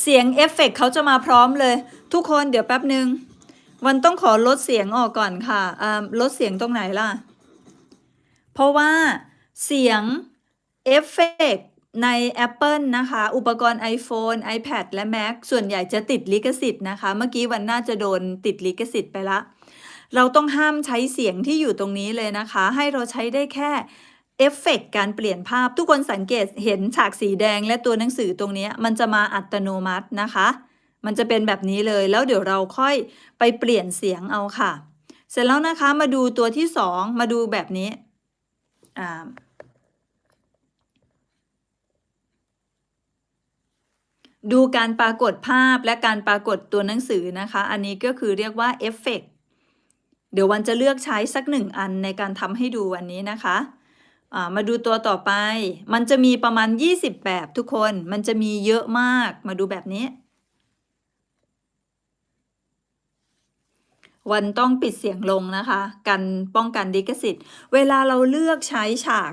เสียงเอฟเฟกต์เขาจะมาพร้อมเลย ทุกคนเดี๋ยวแป๊บหนึ่งวันต้องขอลดเสียงออกก่อนค่ะลดเสียงตรงไหนล่ะ เพราะว่าเสียงเอฟเฟกต์ใน Apple นะคะ อุปกรณ์ iPhone iPad และ Mac ส่วนใหญ่จะติดลิขสิทธิ์นะคะ เมื่อกี้วันน่าจะโดนติดลิขสิทธิ์ไปละ เราต้องห้ามใช้เสียงที่อยู่ตรงนี้เลยนะคะ ให้เราใช้ได้แค่ เอฟเฟกต์การเปลี่ยนภาพทุกคนสังเกตเห็นฉากสีแดงและตัวหนังสือตรงนี้มันจะมาอัตโนมัตินะคะ มันจะเป็นแบบนี้เลยแล้วเดี๋ยวเราค่อยไปเปลี่ยนเสียงเอาค่ะ เสร็จแล้วนะคะมาดูตัวที่สองมาดูแบบนี้อ่าดูการปรากฏภาพและการปรากฏตัวหนังสือนะคะ อันนี้ก็คือเรียกว่าเอฟเฟกต์เดี๋ยววันจะเลือกใช้สักหนึ่งอันในการทำให้ดูวันนี้นะคะ มาดูตัวต่อไป มันจะมีประมาณ 20 แบบทุกคน มันจะมีเยอะมาก มาดูแบบนี้ วันต้องปิดเสียงลงนะคะ กันป้องกันดิกสิทธิ์ เวลาเราเลือกใช้ฉาก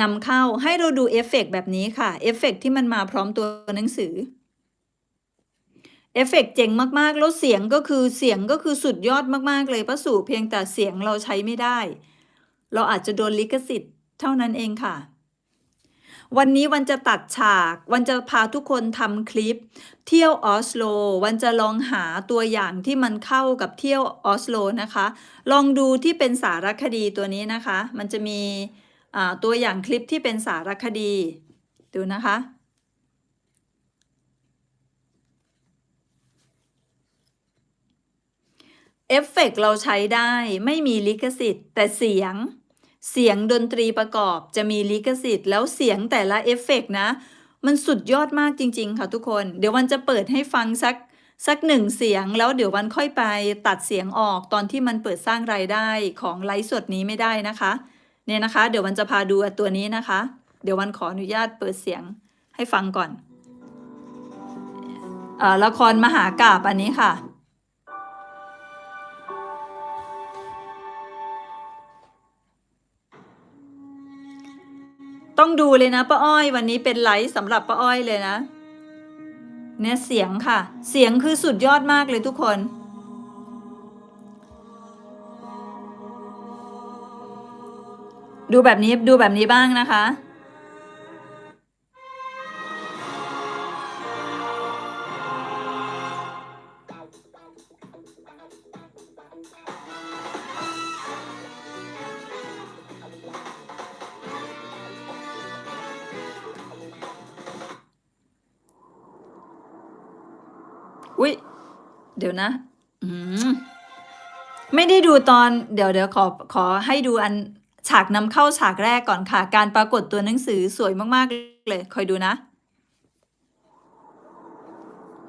นำเข้าให้เราดูเอฟเฟกต์แบบนี้ค่ะ เอฟเฟกต์ที่มันมาพร้อมตัวหนังสือ เอฟเฟกต์เจ๋งมาก ๆ แล้วเสียงก็คือเสียงก็คือสุดยอดมาก ๆ เลยป้าสู่เพียงแต่เสียงเราใช้ไม่ได้ เราอาจจะโดนลิขสิทธิ์ ท่านั้นเองค่ะ วันนี้วันจะตัดฉาก วันจะพาทุกคนทำคลิป เที่ยวออสโล วันจะลองหาตัวอย่างที่มันเข้ากับเที่ยวออสโลนะคะ ลองดูที่เป็นสารคดีตัวนี้นะคะ มันจะมีตัวอย่างคลิปที่เป็นสารคดี ดูนะคะเอฟเฟกต์เราใช้ได้ไม่มีลิขสิทธิ์ แต่เสียง เสียงดนตรีประกอบจะมีลิขสิทธิ์แล้วเสียงแต่ละเอฟเฟกต์นะ มันสุดยอดมากจริง ๆ ค่ะทุกคน เดี๋ยววันจะเปิดให้ฟังสักสักหนึ่งเสียงแล้วเดี๋ยววันค่อยไปตัดเสียงออกตอนที่มันเปิดสร้างรายได้ของไลฟ์สดนี้ไม่ได้นะคะเนี่ยนะคะ เดี๋ยววันจะพาดูตัวนี้นะคะ เดี๋ยววันขออนุญาตเปิดเสียงให้ฟังก่อนอละครมหากาบอันนี้ค่ะ ต้องดูเลยนะป้าอ้อย วันนี้เป็นไลฟ์สำหรับป้าอ้อยเลยนะ เนี่ยเสียงค่ะ เสียงคือสุดยอดมากเลยทุกคน ดูแบบนี้ดูแบบนี้บ้างนะคะ อุ๊ย เดี๋ยวนะ อืมไม่ได้ดูตอนเดี๋ยวเดี๋ยวขอขอให้ดูอันฉากนำเข้าฉากแรกก่อนค่ะ การปรากฏตัวหนังสือสวยมากๆเลย คอยดูนะ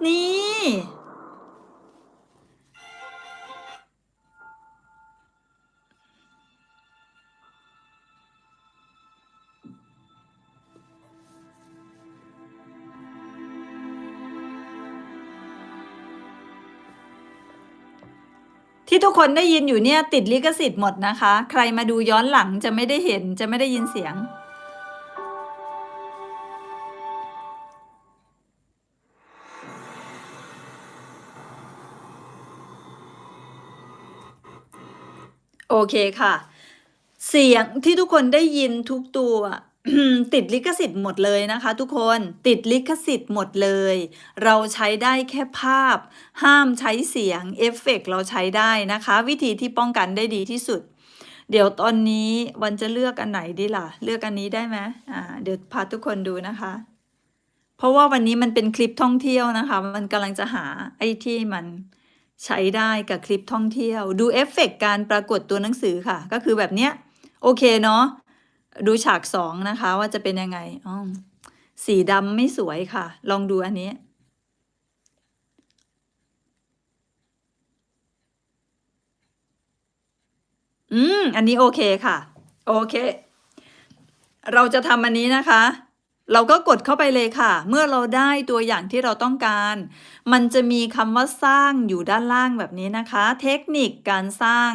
นี่ ที่ทุกคนได้ยินอยู่เนี่ยติดลิขสิทธิ์หมดนะคะ ใครมาดูย้อนหลังจะไม่ได้เห็นจะไม่ได้ยินเสียง โอเคค่ะ เสียงที่ทุกคนได้ยินทุกตัว ติดลิขสิทธิ์หมดเลยนะคะ ทุกคนติดลิขสิทธิ์หมดเลย เราใช้ได้แค่ภาพ ห้ามใช้เสียงเอฟเฟกต์เราใช้ได้นะคะ วิธีที่ป้องกันได้ดีที่สุด เดี๋ยวตอนนี้วันจะเลือกอันไหนดีล่ะ เลือกอันนี้ได้ไหมอ่าเดี๋ยวพาทุกคนดูนะคะ เพราะว่าวันนี้มันเป็นคลิปท่องเที่ยวนะคะ มันกำลังจะหาไอ้ที่มันใช้ได้กับคลิปท่องเที่ยว ดูเอฟเฟกต์การปรากฏตัวหนังสือค่ะ ก็คือแบบเนี้ยโอเคเนาะ ดูฉากสองนะคะ ว่าจะเป็นยังไงอ๋อสีดำไม่สวยค่ะ ลองดูอันนี้ อืม อันนี้โอเคค่ะ โอเค เราจะทำอันนี้นะคะ เราก็กดเข้าไปเลยค่ะ เมื่อเราได้ตัวอย่างที่เราต้องการ มันจะมีคำว่าสร้างอยู่ด้านล่างแบบนี้นะคะ เทคนิคการสร้าง